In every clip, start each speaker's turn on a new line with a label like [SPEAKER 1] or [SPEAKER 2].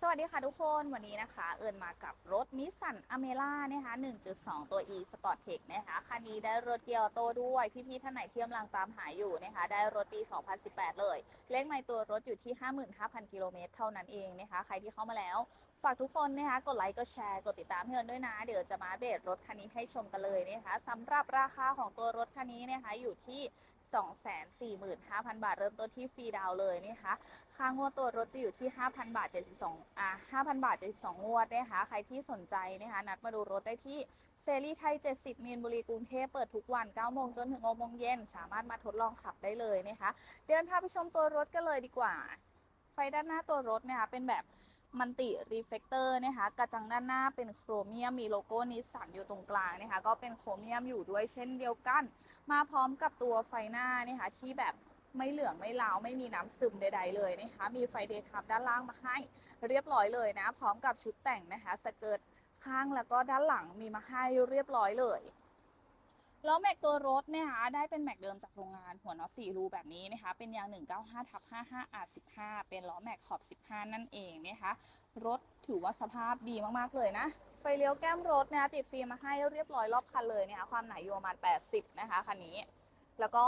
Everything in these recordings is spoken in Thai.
[SPEAKER 1] สวัสดีค่ะทุกคนวันนี้นะคะ เอิญมากับรถนิสสันอเมร่านะคะ 1.2 ตัว e Sport Tech นะคะ คันนี้ได้รถเกียร์ออโต้ด้วย พี่ๆท่านไหนที่กำลังตามหาอยู่นะคะ ได้รถปี 2018 เลย เลขไมล์ตัวรถอยู่ที่ 55,000 กิโลเมตรเท่านั้นเองนะคะ ใครที่เข้ามาแล้วฝากทุกคนนะคะกดไลค์กดแชร์กดติดตามให้เอิญด้วยนะ เดี๋ยวจะมาเดตรถคันนี้ให้ชมกันเลยนะคะสำหรับราคาของตัวรถคันนี้นะคะอยู่ที่ 245,000 บาท เริ่มต้นที่ฟรีดาวเลยนะคะค่างวดตัวรถจะอยู่ที่ 5,000 บาท 72อ่า5,000 บาท 72 งวดนะคะใครที่สนใจนะคะนัดมาดูรถได้ที่เซรีไทย 70 มีนบุรีกรุงเทพเปิดทุกวัน9โมงจนถึง6โมงเย็นสามารถมาทดลองขับได้เลยนะคะเดินพาไปชมตัวรถกันเลยดีกว่า ไฟด้านหน้าตัวรถนะคะเป็นแบบ มันติรีเฟกเตอร์นะคะกระจังด้านหน้าเป็นโครเมียมมีโลโก้นิสสันอยู่ตรงกลางนะคะก็เป็นโครเมียมอยู่ด้วยเช่นเดียวกัน มาพร้อมกับตัวไฟหน้านะคะที่แบบไม่เหลืองไม่ลาวไม่มีน้ำซึมใด ๆเลยนะคะ มีไฟเดย์ทับด้านล่างมาให้เรียบร้อยเลยนะ พร้อมกับชุดแต่งนะคะสเกิร์ตข้างแล้วก็ด้านหลังมีมาให้เรียบร้อยเลย ล้อแม็กตัวรถนะคะได้เป็นแม็กเดิมจากโรงงานหัวน็อต4รูแบบนี้นะคะ เป็นยาง 195ทับ55 R 15 เป็นล้อแม็กขอบ 15 นั่นเองนะคะ รถถือว่าสภาพดีมาก ๆ เลยนะ ไฟเลี้ยวแก้มรถนะคะติดฟิล์มมาให้เรียบร้อยรอบคันเลยนะคะความหนาอยู่ประมาณ 80 นะคะคันนี้ แล้วก็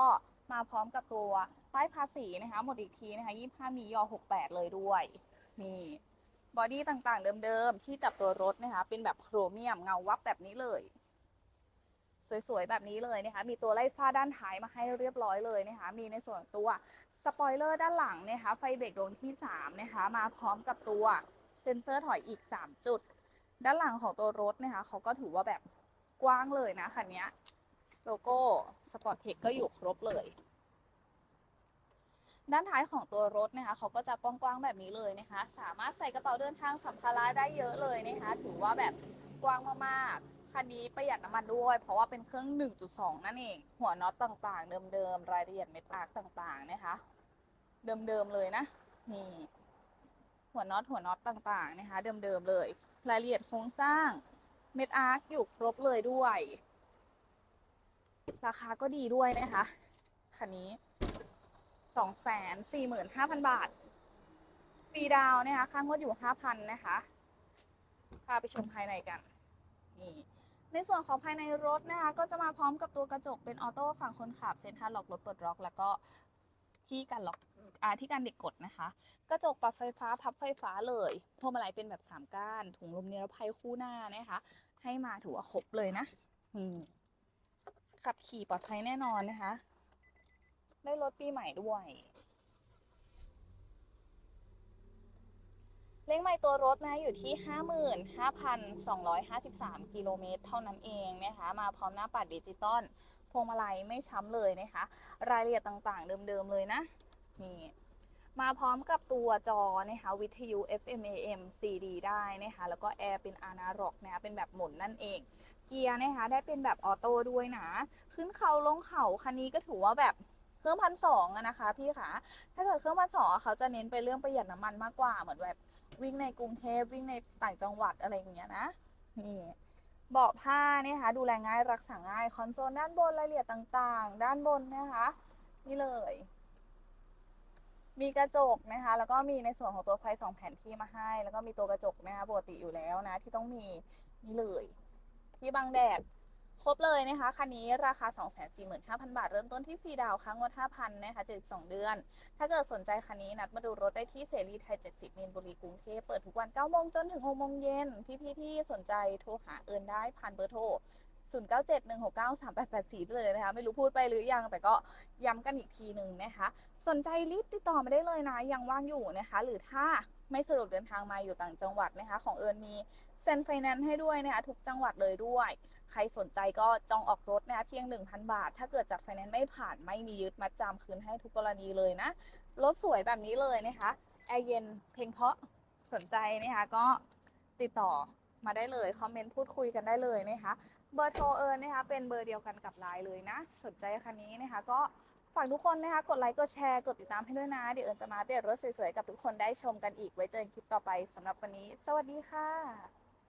[SPEAKER 1] มาพร้อมกับตัวป้ายภาษีนะคะหมดอีกทีนะคะ25มียอ68 เลยด้วยนี่บอดี้ต่างๆเดิมๆที่จับตัวรถนะคะเป็นแบบโครเมียมเงาวับแบบนี้เลย สวยๆ แบบนี้เลยนะคะมีตัวไล่ฟ้าด้านท้ายมาให้เรียบร้อยเลยนะคะมีในส่วนตัวสปอยเลอร์ด้านหลังนะคะไฟเบรกดวงที่3นะคะมาพร้อมกับตัวเซ็นเซอร์ถอยอีก 3 จุด ด้านหลังของตัวรถนะคะเขาก็ถือว่าแบบกว้างเลยนะคันนี้โลโก้สปอร์ตเทคก็อยู่ครบเลยด้านท้ายของตัวรถนะคะเขาก็จะกว้างๆแบบนี้เลยนะคะ สามารถใส่กระเป๋าเดินทางสัมภาระได้เยอะเลยนะคะ ถือว่าแบบกว้างมากๆ คันนี้ประหยัดน้ำมันด้วย เพราะว่าเป็นเครื่อง 1.2 นั่นเอง หัวน็อตต่างๆ เดิมๆ รายละเอียดเม็ดอาร์คต่างๆ นะคะ เดิมๆ เลยนะ นี่ หัวน็อตหัวน็อตต่างๆ นะคะ เดิมๆ เลย รายละเอียดโครงสร้าง เม็ดอาร์คอยู่ครบเลยด้วย ราคาก็ดีด้วยนะคะ คันนี้สองแสนสี่หมื่นห้าพันบาท ฟรีดาวนะคะ ค่างวดอยู่ห้าพันนะคะ พาไปชมภายในกันนี่ ในส่วนของภายในรถนะคะ ก็จะมาพร้อมกับตัวกระจกเป็นออโต้ฝั่งคนขับเซ็นทรัลล็อกรถเปิดล็อกแล้วก็ที่กันล็อกอาที่กันเด็กกดนะคะ กระจกปรับไฟฟ้าพับไฟฟ้าเลยพวงมาลัยเป็นแบบสามก้าน ถุงลมนิรภัยคู่หน้านะคะ ให้มาถือว่าครบเลยนะขับขี่ปลอดภัยแน่นอนนะคะ ได้รถปีใหม่ด้วย เลขไมล์ตัวรถนะอยู่ที่ 55,253 กิโลเมตรเท่านั้นเองนะคะ มาพร้อมหน้าปัดดิจิตอลพวงมาลัยไม่ช้ำเลยนะคะ รายละเอียดต่างๆ เดิมๆเลยนะ นี่มาพร้อมกับตัวจอนะคะวิทยุ FM AM CD ได้นะคะแล้วก็แอร์เป็นอานาร็อกนะคะเป็นแบบหมุนนั่นเอง เกียร์นะคะได้เป็นแบบออโต้ด้วยนะ ขึ้นเขาลงเขาคันนี้ก็ถือว่าแบบ เครื่องพันสองนะคะ พี่คะถ้าเกิดเครื่องพันสองเขาจะเน้นไปเรื่องประหยัดน้ำมันมากกว่าเหมือนแบบวิ่งในกรุงเทพวิ่งในต่างจังหวัดอะไรอย่างเงี้ยนะนี่เบาะผ้านะคะดูแลง่ายรักษาง่ายคอนโซลด้านบนรายละเอียดต่างๆ ด้านบนนะคะนี่เลย มีกระจกนะคะ แล้วก็มีในส่วนของตัวไฟสองแผ่นที่มาให้ แล้วก็มีตัวกระจกนะคะปกติอยู่แล้วนะ ที่ต้องมีนี่เลย ที่บังแดด ครบเลยนะคะคันนี้ราคา 245,000 บาท เริ่มต้นที่ฟรีดาวค้างงวด5,000นะคะ72 เดือน ถ้าเกิดสนใจคันนี้นัดมาดูรถได้ที่เสรีไทย 70มีนบุรีกรุงเทพเปิดทุกวัน9โมงจนถึง6โมงเย็นพี่ๆที่สนใจโทรหาเอิญได้ผ่านเบอร์โทร0971693884เลยนะคะ ไม่รู้พูดไปหรือยัง แต่ก็ย้ำกันอีกทีหนึ่งนะคะ สนใจรีบติดต่อมาได้เลยนะ ยังว่างอยู่นะคะ หรือถ้า ไม่สะดวกเดินทางมาอยู่ต่างจังหวัดนะคะ ของเอิญมีเซ็นไฟแนนซ์ให้ด้วยนะคะทุกจังหวัดเลยด้วย ใครสนใจก็จองออกรถนะคะเพียง 1,000 บาท ถ้าเกิดจัดไฟแนนซ์ไม่ผ่านไม่มียึดมัดจำคืนให้ทุกกรณีเลยนะรถสวยแบบนี้เลยนะคะแอร์เย็นเพลงเพราะสนใจนะคะก็ติดต่อมาได้เลย คอมเมนต์พูดคุยกันได้เลยนะคะ เบอร์โทรเอิญนะคะเป็นเบอร์เดียวกันกับไลน์เลยนะ สนใจคันนี้นะคะก็ ฝากทุกคนนะคะ กดไลค์ กดแชร์ กดติดตามให้ด้วยนะ เดี๋ยวเอิญจะมาอัปเดตรถสวยๆ กับทุกคนได้ชมกันอีก ไว้เจอกันคลิปต่อไปสำหรับวันนี้ สวัสดีค่ะ